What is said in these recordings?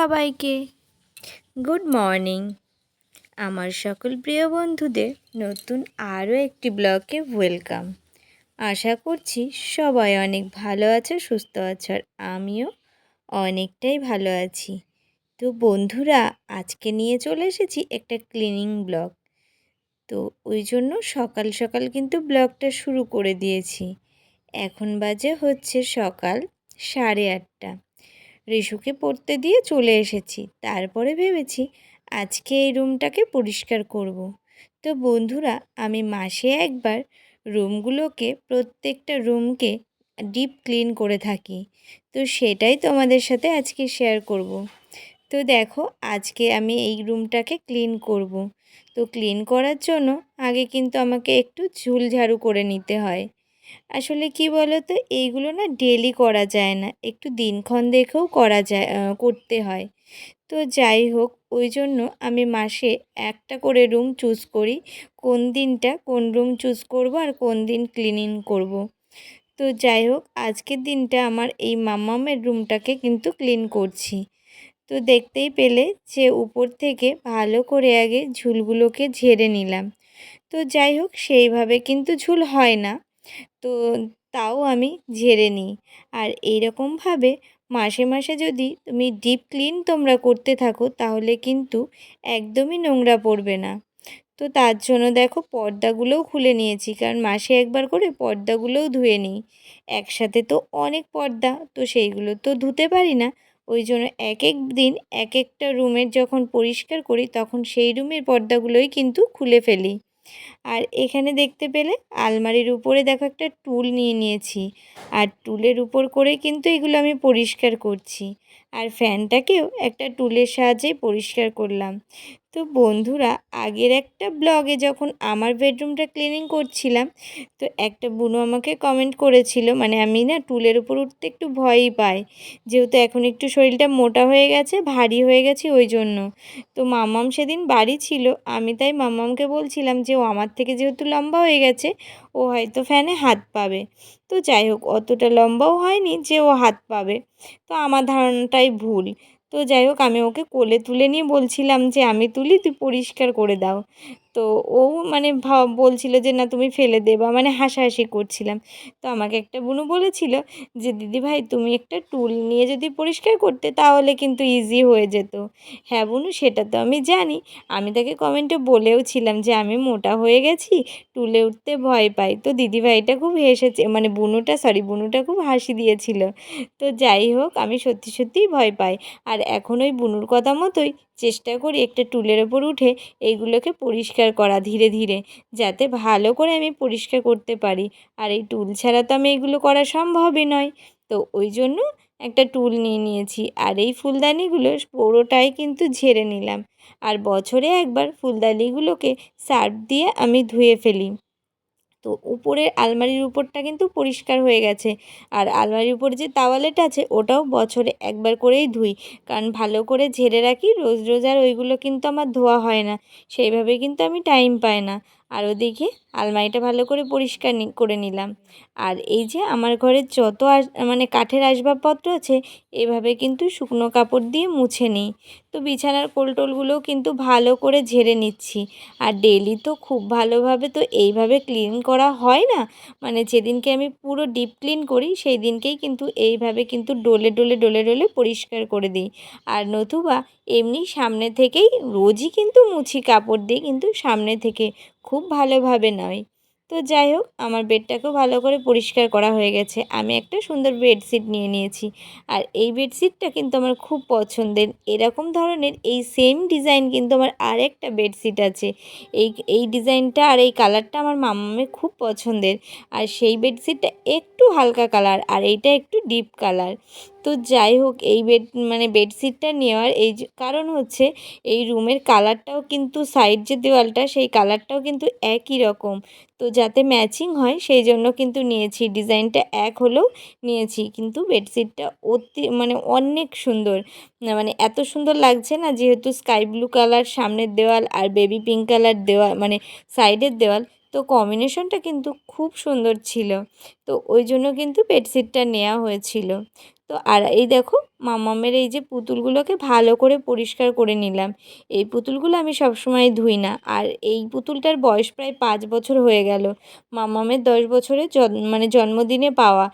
সবাইকে। Good morning. আমার সকল প্রিয় বন্ধুদের নতুন আরও একটি ব্লগে ওয়েলকাম। আশা করছি সবাই অনেক ভালো আছে, সুস্থ আছে, আর আমিও অনেকটাই ভালো আছি। তো বন্ধুরা, আজকে নিয়ে চলে এসেছি একটা ক্লিনিং ব্লগ তো ওই জন্য সকাল সকাল কিন্তু ব্লগটা শুরু করে দিয়েছি। এখন বাজে হচ্ছে সকাল সাড়ে আটটা। রিশুকে পড়তে দিয়ে চলে এসেছি তারপরে ভেবেছি, আজকে এই রুমটাকে পরিষ্কার করব। তো বন্ধুরা, আমি মাসে একবার রুমগুলোকে, প্রত্যেকটা রুমকে ডিপ ক্লিন করে থাকি তো সেটাই তোমাদের সাথে আজকে শেয়ার করব। তো দেখো, আজকে আমি এই রুমটাকে ক্লিন করব। তো ক্লিন করার জন্য আগে কিন্তু আমাকে একটু ঝুল ঝাড়ু করে নিতে হয় আসলে কি বলো তো এইগুলো না ডেলি করা যায় না। একটু দিনক্ষণ দেখেও করা যায় করতে হয়। তো যাই হোক, ওই জন্য আমি মাসে একটা করে রুম চুজ করি। কোন দিনটা কোন রুম চুজ করব আর কোন দিন ক্লিনিং করব। তো যাই হোক, আজকের দিনটা আমার এই মামামের রুমটাকে কিন্তু ক্লিন করছি। তো দেখতেই পেলে যে উপর থেকে ভালো করে আগে ঝুলগুলোকে ঝেড়ে নিলাম। তো যাই হোক, সেইভাবে কিন্তু ঝুল হয় না। তো তাও আমি ঝেড়ে নিই। আর এইরকমভাবে মাসে মাসে যদি তুমি ডিপ ক্লিন তোমরা করতে থাকো, তাহলে কিন্তু একদমই নোংরা পড়বে না। তো তার জন্য দেখো পর্দাগুলোও খুলে নিয়েছি, কারণ মাসে একবার করে পর্দাগুলোও ধুয়ে নিই। একসাথে তো অনেক পর্দা, তো সেইগুলো তো ধুতে পারি না। ওই জন্য এক এক দিন এক একটা রুমের যখন পরিষ্কার করি, তখন সেই রুমের পর্দাগুলোই কিন্তু খুলে ফেলি। আর এখানে দেখতে পেলে আলমারির উপরে দেখো একটা টুল নিয়ে নিয়েছি। আর টুলের উপর করে কিন্তু এগুলো আমি পরিষ্কার করছি। আর ফ্যানটাকেও একটা টুলের সাহায্যে পরিষ্কার করলাম। তো বন্ধুরা, আগের একটা ব্লগে যখন আমার বেডরুমটা ক্লিনিং করছিলাম, তো একটা বুনো আমাকে কমেন্ট করেছিল মানে আমি না টুলের উপর উঠতে একটু ভয়ই পাই। যেহেতু এখন একটু শরীরটা মোটা হয়ে গেছে, ভারী হয়ে গেছে ওই জন্য। তো মামাম সেদিন বাড়ি ছিল, আমি তাই মামামকে বলছিলাম যে, ও আমার থেকে যেহেতু লম্বা হয়ে গেছে, ও হয়তো ফ্যানে হাত পাবে। তো যাই হোক, অতটা লম্বাও হয়নি যে ও হাত পাবে। তো আমার ধারণাটাই ভুল। তো যাই হোক, আমি ওকে কোলে তুলে নিয়ে বলছিলাম যে, আমি তুলি, তুই পরিষ্কার করে দাও। তো ও মানে বলছিল যে, না, তুমি ফেলে দেবা। মানে হাসাহাসি করছিলাম। তো আমাকে একটা বুনু বলেছিল যে, দিদি ভাই, তুমি একটা টুল নিয়ে যদি পরিষ্কার করতে, তাহলে কিন্তু ইজি হয়ে যেত। হ্যাঁ বুনু, সেটা তো আমি জানি। আমি তাকে কমেন্টে বলেও ছিলাম যে, আমি মোটা হয়ে গেছি, টুলে উঠতে ভয় পাই। তো দিদিভাইটা খুব হেসেছে মানে বুনুটা সরি বুনুটা খুব হাসি দিয়েছিল। তো যাই হোক, আমি সত্যি সত্যিই ভয় পাই। আর এখন ওই বুনুর কথা মতোই চেষ্টা করি একটা টুলের ওপর উঠে এইগুলোকে পরিষ্কার করা ধীরে ধীরে, যাতে ভালো করে আমি পরিষ্কার করতে পারি। আর এই টুল ছাড়া তো আমি এগুলো করা সম্ভবই নয়। তো ওই জন্য একটা টুল নিয়ে নিয়েছি। আর এই ফুলদানিগুলো পুরোটাই কিন্তু ঝেড়ে নিলাম। আর বছরে একবার ফুলদানিগুলোকে সার্ফ দিয়ে আমি ধুয়ে ফেলি। তো উপরের আলমারির উপরটা কিন্তু পরিষ্কার হয়ে গেছে। আর আলমারির উপর যে তাওয়ালেটা আছে, ওটাও বছরে একবার করেই ধুই। কারণ ভালো করে ঝেড়ে রাখি, রোজ রোজ আর ওইগুলো কিন্তু আমার ধোয়া হয় না। সেইভাবে কিন্তু আমি টাইম পাই না। আর ওদিকে আলমারিটা ভালো করে পরিষ্কার করে নিলাম। আর এই যে আমার ঘরের যত মানে কাঠের আসবাবপত্র আছে, এভাবে কিন্তু শুকনো কাপড় দিয়ে মুছে নিই। তো বিছানার কোলটোলগুলোও কিন্তু ভালো করে ঝেড়ে নিচ্ছি। আর ডেলি তো খুব ভালোভাবে তো এইভাবে ক্লিন করা হয় না। মানে যেদিনকে আমি পুরো ডিপ ক্লিন করি, সেই দিনকেই কিন্তু এইভাবে কিন্তু ডোলে ডোলে ডোলে ডোলে পরিষ্কার করে দিই। আর নতুবা এমনি সামনে থেকেই রোজই কিন্তু মুছি কাপড় দিয়ে কিন্তু সামনে থেকে খুব ভালোভাবে নয়। তো যাই হোক, আমার বেডটাকেও ভালো করে পরিষ্কার করা হয়ে গেছে। আমি একটা সুন্দর বেডশিট নিয়ে নিয়েছি। আর এই বেডশিটটা কিন্তু আমার খুব পছন্দের। এরকম ধরনের এই সেম ডিজাইন কিন্তু আমার আর একটা বেডশিট আছে। এই এই ডিজাইনটা আর এই কালারটা আমার মামামের খুব পছন্দের। আর সেই বেডশিটটা একটু হালকা কালার আর এইটা একটু ডিপ কালার তো যাই হোক, এই বেড মানে বেডশিটটা নেওয়ার এই কারণ হচ্ছে এই রুমের কালারটাও কিন্তু সাইড যে দেওয়ালটা, সেই কালারটাও কিন্তু একই রকম। তো যাতে ম্যাচিং হয়, সেই জন্য কিন্তু নিয়েছি। ডিজাইনটা এক হলেও নিয়েছি, কিন্তু বেডশিটটা অতি মানে অনেক সুন্দর। মানে এত সুন্দর লাগছে না, যেহেতু স্কাই ব্লু কালার সামনের দেওয়াল আর বেবি পিঙ্ক কালার দেওয়াল মানে সাইডের দেওয়াল তো কম্বিনেশনটা কিন্তু খুব সুন্দর ছিল। তো ওই জন্য কিন্তু বেডশিটটা নেওয়া হয়েছিল। তো আর এই দেখো, মামামের এই যে পুতুলগুলোকে ভালো করে পরিষ্কার করে নিলাম। এই পুতুলগুলো আমি সবসময় ধুই না। আর এই পুতুলটার বয়স প্রায় পাঁচ বছর হয়ে গেল। মামামের দশ বছরে মানে জন্মদিনে পাওয়া।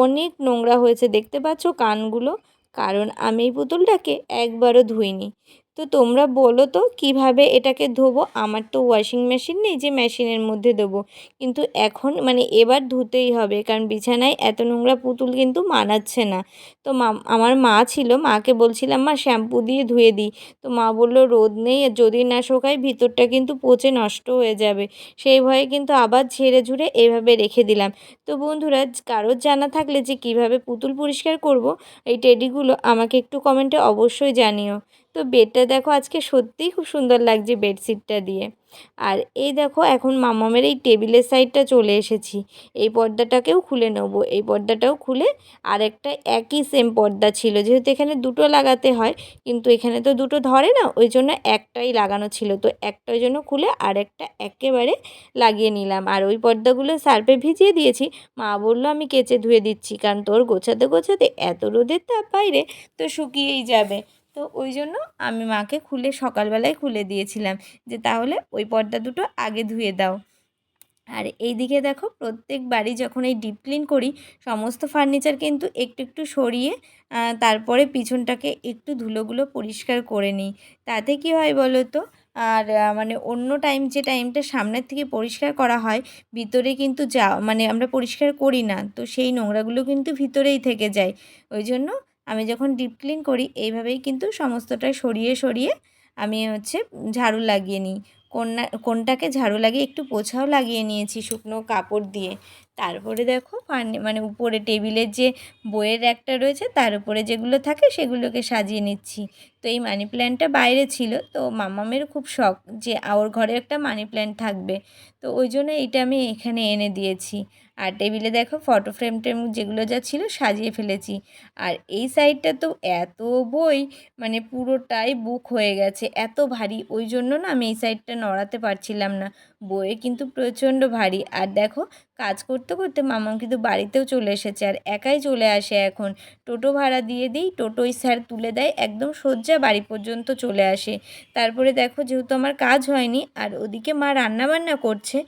অনেক নোংরা হয়েছে। দেখতে পাচ্ছ কানগুলো? কারণ আমি এই পুতুলটাকে একবারও ধুইনি। তো তোমরা বলো তো, কীভাবে এটাকে ধোবো? আমার তো ওয়াশিং মেশিন নেই যে মেশিনের মধ্যে দেবো। কিন্তু এখন মানে এবার ধুতেই হবে, কারণ বিছানায় এত নোংরা পুতুল কিন্তু মানাচ্ছে না। তো মা, আমার মা ছিল, মাকে বলছিলাম, মা শ্যাম্পু দিয়ে ধুয়ে দিই। তো মা বলল, রোদ নেই, যদি না শোকায় ভিতরটা কিন্তু পচে নষ্ট হয়ে যাবে। সেই ভয়ে কিন্তু আবার ঝেড়ে ঝুড়ে এভাবে রেখে দিলাম। তো বন্ধুরা কারোর জানা থাকলে যে কীভাবে পুতুল পরিষ্কার করব, এই টেডিগুলো আমাকে একটু কমেন্টে অবশ্যই জানিও। তো বেডটা দেখো আজকে সত্যিই খুব সুন্দর লাগছে বেডশিটটা দিয়ে। আর এই দেখো এখন মামামের এই টেবিলের সাইডটা চলে এসেছি। এই পর্দাটাকেও খুলে নেব। এই পর্দাটাও খুলে আর একটা একই সেম পর্দা ছিল। যেহেতু এখানে দুটো লাগাতে হয়, কিন্তু এখানে তো দুটো ধরে না, ওই জন্য একটাই লাগানো ছিল। তো একটা ওই জন্য খুলে আর একটা একেবারে লাগিয়ে নিলাম। আর ওই পর্দাগুলো সার্ফে ভিজিয়ে দিয়েছি। মা বলল, আমি কেচে ধুয়ে দিচ্ছি, কারণ তোর গোছাতে গোছাতে এত রোদের তাপ বাইরে, তো শুকিয়েই যাবে। তো ওই জন্য আমি মাকে খুলে সকালবেলায় খুলে দিয়েছিলাম যে তাহলে ওই পর্দা দুটো আগে ধুয়ে দাও। আর এই দিকে দেখো প্রত্যেক বাড়ি যখন এই ডিপ ক্লিন করি, সমস্ত ফার্নিচার কিন্তু একটু একটু সরিয়ে তারপরে পিছনটাকে একটু ধুলোগুলো পরিষ্কার করে নিই। তাতে কি হয় বলো তো? আর মানে অন্য টাইম যে টাইমটা সামনের থেকে পরিষ্কার করা হয়, ভিতরে কিন্তু যা মানে আমরা পরিষ্কার করি না, তো সেই নোংরাগুলো কিন্তু ভিতরেই থেকে যায়। ওই জন্য আমি যখন ডিপ ক্লিন করি, এইভাবেই কিন্তু সমস্তটা সরিয়ে সরিয়ে আমি হচ্ছে ঝাড়ু লাগিয়ে নিই। কোনটাকে ঝাড়ু লাগিয়ে, একটু পোছাও লাগিয়ে নিয়েছি শুকনো কাপড় দিয়ে। তারপরে দেখো মানে উপরে টেবিলের যে বইয়ের একটা রয়েছে, তার উপরে যেগুলো থাকে সেগুলোকে সাজিয়ে নিচ্ছি। তো এই মানি প্ল্যান্টটা বাইরে ছিল, তো মামামের খুব শখ যে ওর ঘরে একটা মানি প্ল্যান্ট থাকবে। তো ওই জন্য এইটা আমি এখানে এনে দিয়েছি। আর টেবিলে দেখো ফটো ফ্রেম টেম যেগুলো যা ছিল সাজিয়ে ফেলেছি। আর এই সাইডটা তো এত বই মানে পুরোটাই বুক হয়ে গেছে, এত ভারী। ওই জন্য না আমি এই সাইডটা নড়াতে পারছিলাম না। বইয়ে কিন্তু প্রচণ্ড ভারী। আর দেখো কাজ করতে করতে মামাম কিন্তু বাড়িতেও চলে এসেছে আর একাই চলে আসে এখন। টোটো ভাড়া দিয়ে দিই, টোটোই স্যার তুলে দেয়, একদম সজ্জা বাড়ি পর্যন্ত চলে আসে। তারপরে দেখো যেহেতু আমার কাজ হয়নি আর ওদিকে মা রান্নাবান্না করছে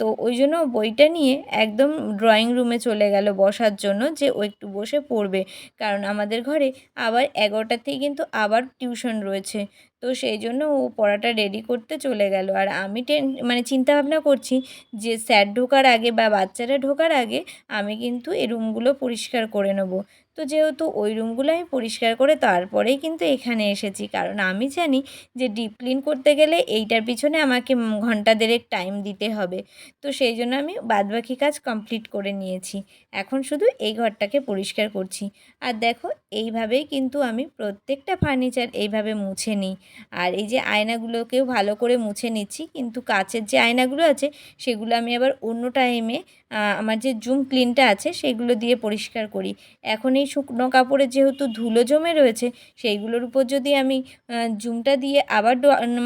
তো ওই জন্য বইটা নিয়ে একদম ড্রয়িং রুমে চলে গেল বসার জন্য যে ও একটু বসে পড়বে। কারণ আমাদের ঘরে আবার এগারোটার থেকে কিন্তু আবার টিউশন রয়েছে। তো সেই জন্য ও পড়াটা রেডি করতে চলে গেল। আর আমি টেন মানে চিন্তাভাবনা করছি যে স্যার ঢোকার আগে বা বাচ্চারা ঢোকার আগে আমি কিন্তু এই রুমগুলো পরিষ্কার করে নেব। তো যেহেতু ওই রুমগুলো আমি পরিষ্কার করে তারপরেই কিন্তু এখানে এসেছি। কারণ আমি জানি যে ডিপ ক্লিন করতে গেলে এইটার পিছনে আমাকে ঘণ্টা দেড়েক টাইম দিতে হবে। তো সেই জন্য আমি বাদবাকি কাজ কমপ্লিট করে নিয়েছি। এখন শুধু এই ঘরটাকে পরিষ্কার করছি। আর দেখো, এইভাবেই কিন্তু আমি প্রত্যেকটা ফার্নিচার এইভাবে মুছে নিই। আর এই যে আয়নাগুলোকেও ভালো করে মুছে নিচ্ছি, কিন্তু কাচের যে আয়নাগুলো আছে, সেগুলো আমি আবার অন্য টাইমে আমার যে জুম ক্লিনটা আছে, সেগুলো দিয়ে পরিষ্কার করি। এখন এই শুকনো কাপড়ে যেহেতু ধুলো জমে রয়েছে, সেইগুলোর উপর যদি আমি জুমটা দিয়ে আবার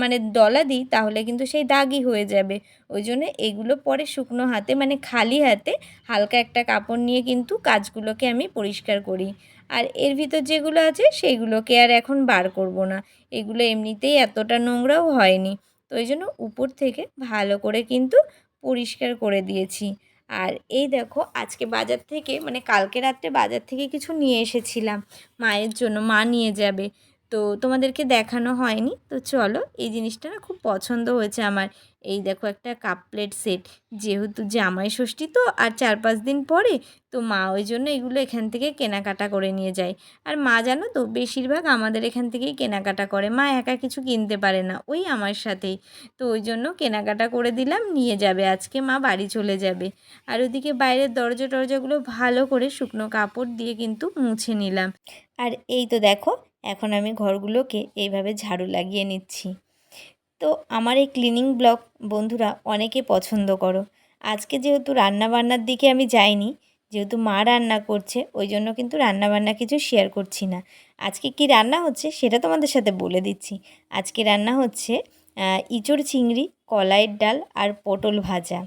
মানে ডলা দিই, তাহলে কিন্তু সেই দাগই হয়ে যাবে। ওই জন্য এগুলো পরে শুকনো হাতে মানে খালি হাতে হালকা একটা কাপড় নিয়ে কিন্তু কাজগুলোকে আমি পরিষ্কার করি। আর এর ভিতর যেগুলো আছে, সেইগুলোকে আর এখন বার করব না। এগুলো এমনিতেই এতটা নোংরাও হয়নি। তো ওই জন্য উপর থেকে ভালো করে কিন্তু পরিষ্কার করে দিয়েছি। আর এই দেখো, আজকে বাজার থেকে মানে কালকে রাত্রে বাজার থেকে কিছু নিয়ে এসেছিলাম। মায়ের জন্য, মা নিয়ে যাবে। তো তোমাদেরকে দেখানো হয়নি। তো চলো, এই জিনিসটা না খুব পছন্দ হয়েছে আমার। এই দেখো একটা কাপ প্লেট সেট, যেহেতু জামাই ষষ্ঠী তো, আর চার পাঁচ দিন পরে তো মা ওই জন্য এগুলো এখান থেকে কেনাকাটা করে নিয়ে যায়। আর মা জানো তো, বেশিরভাগ আমাদের এখান থেকেই কেনাকাটা করে। মা একা কিছু কিনতে পারে না, ওই আমার সাথেই। তো ওই জন্য কেনাকাটা করে দিলাম, নিয়ে যাবে। আজকে মা বাড়ি চলে যাবে। আর ওদিকে বাইরের দরজা টরজাগুলো ভালো করে শুকনো কাপড় দিয়ে কিন্তু মুছে নিলাম। আর এই তো দেখো এখন আমি ঘরগুলোকে এইভাবে ঝাড়ু লাগিয়ে নিচ্ছি। তো আমার এই ক্লিনিং ব্লগ বন্ধুরা অনেকে পছন্দ করো। আজকে যেহেতু রান্নাবান্নার দিকে আমি যাইনি, যেহেতু মা রান্না করছে, ওই জন্য কিন্তু রান্নাবান্না কিছু শেয়ার করছি না। আজকে কি রান্না হচ্ছে সেটা তোমাদের সাথে বলে দিচ্ছি। আজকে রান্না হচ্ছে ইঁচড় চিংড়ি, কলাইয়ের ডাল আর পটল ভাজা।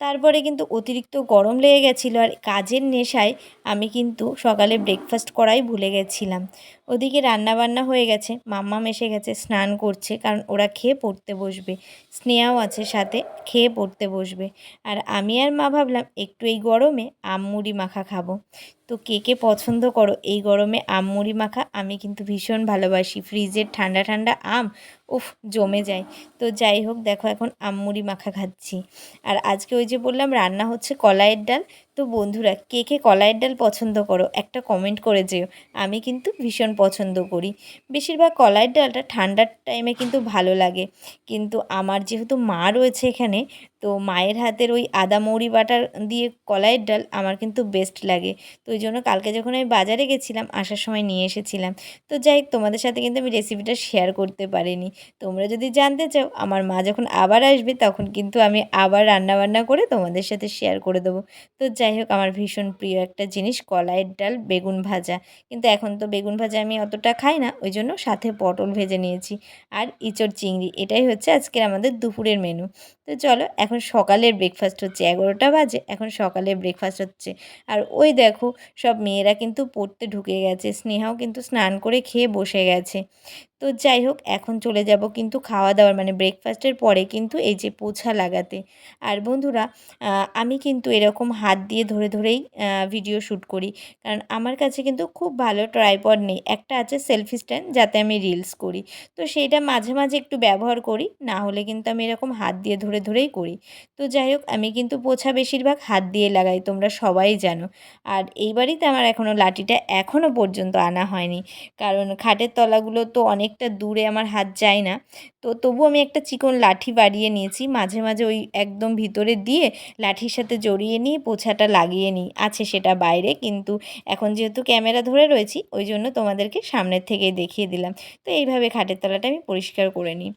তারপরে কিন্তু অতিরিক্ত গরম লেগে গেছিল আর কাজের নেশায় আমি কিন্তু সকালে ব্রেকফাস্ট করাই ভুলে গেছিলাম। ওদিকে রান্না বান্না হয়ে গেছে মাম্মা এসে গেছে স্নান করছে কারণ ওরা খেয়ে পড়তে বসবে, স্নেহাও আছে সাথে, খেয়ে পড়তে বসবে। আর আমি আর মা ভাবলাম, একটু এই গরমে আম মুড়ি মাখা খাব। তো কে কে পছন্দ করো? এই গরমে আম, মুড়ি মাখা আমি কিন্তু ভীষণ ভালোবাসি। ফ্রিজের ঠান্ডা ঠান্ডা আম, উফ, জমে যায়। তো যাই হোক, দেখো এখন আম, মুড়ি মাখা খাচ্ছি। আর আজকে ওই যে বললাম, রান্না হচ্ছে কলাইয়ের ডাল। তো বন্ধুরা, কে কে কলাইয়ের ডাল পছন্দ করো? একটা কমেন্ট করে যেও। আমি কিন্তু ভীষণ পছন্দ করি। বেশিরভাগ কলাইয়ের ডালটা ঠান্ডার টাইমে কিন্তু ভালো লাগে। কিন্তু আমার যেহেতু মা রয়েছে এখানে তো মায়ের হাতের ওই আদা মৌরি বাটার দিয়ে কলাইয়ের ডাল আমার কিন্তু বেস্ট লাগে। তো ওই জন্য কালকে যখন আমি বাজারে গেছিলাম, আসার সময় নিয়ে এসেছিলাম। তো যাই হোক, তোমাদের সাথে কিন্তু আমি রেসিপিটা শেয়ার করতে পারিনি। তোমরা যদি জানতে চাও, আমার মা যখন আবার আসবে, তখন কিন্তু আমি আবার রান্নাবান্না করে তোমাদের সাথে শেয়ার করে দেবো। তো যাই হোক, আমার ভীষণ প্রিয় একটা জিনিস, কলাইয়ের ডাল, বেগুন ভাজা। কিন্তু এখন তো বেগুন ভাজা আমি অতটা খাই না, ওই জন্য সাথে পটল ভেজে নিয়েছি। আর ইঁচড় চিংড়ি, এটাই হচ্ছে আজকের আমাদের দুপুরের মেনু তো চলো, এখন সকালের ব্রেকফাস্ট হচ্ছে এগারোটা বাজে, এখন সকালের ব্রেকফাস্ট হচ্ছে। আর ওই দেখো, সব মেয়েরা কিন্তু পড়তে ঢুকে গেছে, স্নেহাও কিন্তু স্নান করে খেয়ে বসে গেছে। তো যাই হোক, এখন চলে যাব কিন্তু খাওয়া দাওয়ার মানে ব্রেকফাস্টের পরে কিন্তু এই যে পোছা লাগাতে। আর বন্ধুরা আমি কিন্তু এরকম হাত দিয়ে ধরে ধরেই ভিডিও শ্যুট করি। কারণ আমার কাছে কিন্তু খুব ভালো ট্রাইপড নেই। একটা আছে সেলফি স্ট্যান্ড যাতে আমি রিলস করি। তো সেইটা মাঝে মাঝে একটু ব্যবহার করি, না হলে কিন্তু আমি এরকম হাত দিয়ে ধরে ধরেই করি। তো যাই হোক, আমি কিন্তু পোছা বেশিরভাগ হাত দিয়ে লাগাই, তোমরা সবাই জানো। আর এই বাড়িতে আমার এখনও লাঠিটা এখনও পর্যন্ত আনা হয়নি। কারণ খাটের তলাগুলো তো অনেকটা দূরে আমার হাত যায় না। তো তবু আমি একটা চিকন লাঠি বাড়িয়ে নিয়েছি। মাঝে মাঝে ওই একদম ভিতরে দিয়ে লাঠির সাথে জড়িয়ে নিয়ে পোছাটা লাগিয়ে নিই। আছে সেটা বাইরে কিন্তু এখন যেহেতু ক্যামেরা ধরে রয়েছি, ওই জন্য তোমাদেরকে সামনের থেকেই দেখিয়ে দিলাম। তো এইভাবে খাটের তলাটা আমি পরিষ্কার করে নিই।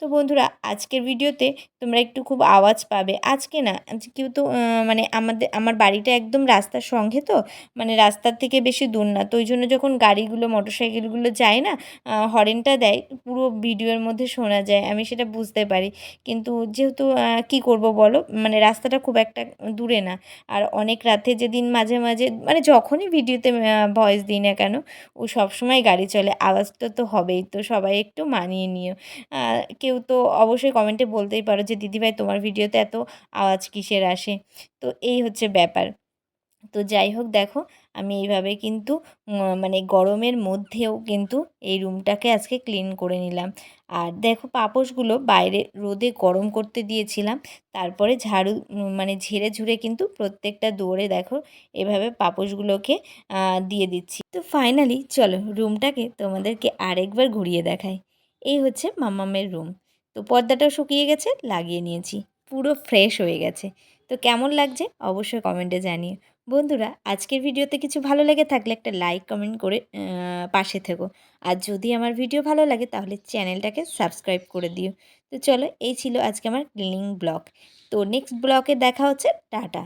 তো বন্ধুরা, আজকের ভিডিওতে তোমরা একটু খুব আওয়াজ পাবে। আজকে না কেউ তো মানে আমাদের, আমার বাড়িটা একদম রাস্তার সঙ্গে তো মানে রাস্তার থেকে বেশি দূর না। তো ওই জন্য যখন গাড়িগুলো মোটর সাইকেলগুলো যায় না হরেনটা দেয়, পুরো ভিডিওর মধ্যে শোনা যায়, আমি সেটা বুঝতে পারি। কিন্তু যেহেতু কি করব বলো? মানে রাস্তাটা খুব একটা দূরে না। আর অনেক রাতে যেদিন মাঝে মাঝে মানে যখনই ভিডিওতে ভয়েস দিই না কেন, ও সবসময় গাড়ি চলে। আওয়াজটা তো হবেই, তো সবাই একটু মানিয়ে নিও। কেউ তো অবশ্যই কমেন্টে বলতেই পারো যে, দিদিভাই, তোমার ভিডিওতে এত আওয়াজ কিসের আসে? তো এই হচ্ছে ব্যাপার। তো যাই হোক, দেখো আমি এইভাবে কিন্তু মানে গরমের মধ্যেও কিন্তু এই রুমটাকে আজকে ক্লিন করে নিলাম। আর দেখো পাপোশগুলো বাইরে রোদে গরম করতে দিয়েছিলাম, তারপরে ঝাড়ু মানে ঝেড়ে ঝুড়ে কিন্তু প্রত্যেকটা দৌড়ে দেখো এভাবে পাপোশগুলোকে দিয়ে দিচ্ছি। তো ফাইনালি চলো রুমটাকে তোমাদেরকে আরেকবার ঘুরিয়ে দেখাই। এই হচ্ছে মামামের রুম। তো পর্দাটাও শুকিয়ে গেছে, লাগিয়ে নিয়েছি। পুরো ফ্রেশ হয়ে গেছে। তো কেমন লাগছে? অবশ্যই কমেন্টে জানিয়ে বন্ধুরা, আজকের ভিডিওতে কিছু ভালো লেগে থাকলে একটা লাইক কমেন্ট করে পাশে থেকো। আর যদি আমার ভিডিও ভালো লাগে, তাহলে চ্যানেলটাকে সাবস্ক্রাইব করে দিও। তো চলো, এই ছিল আজকে আমার ক্লিনিং ব্লগ তো নেক্সট ব্লকে দেখা হচ্ছে, টাটা।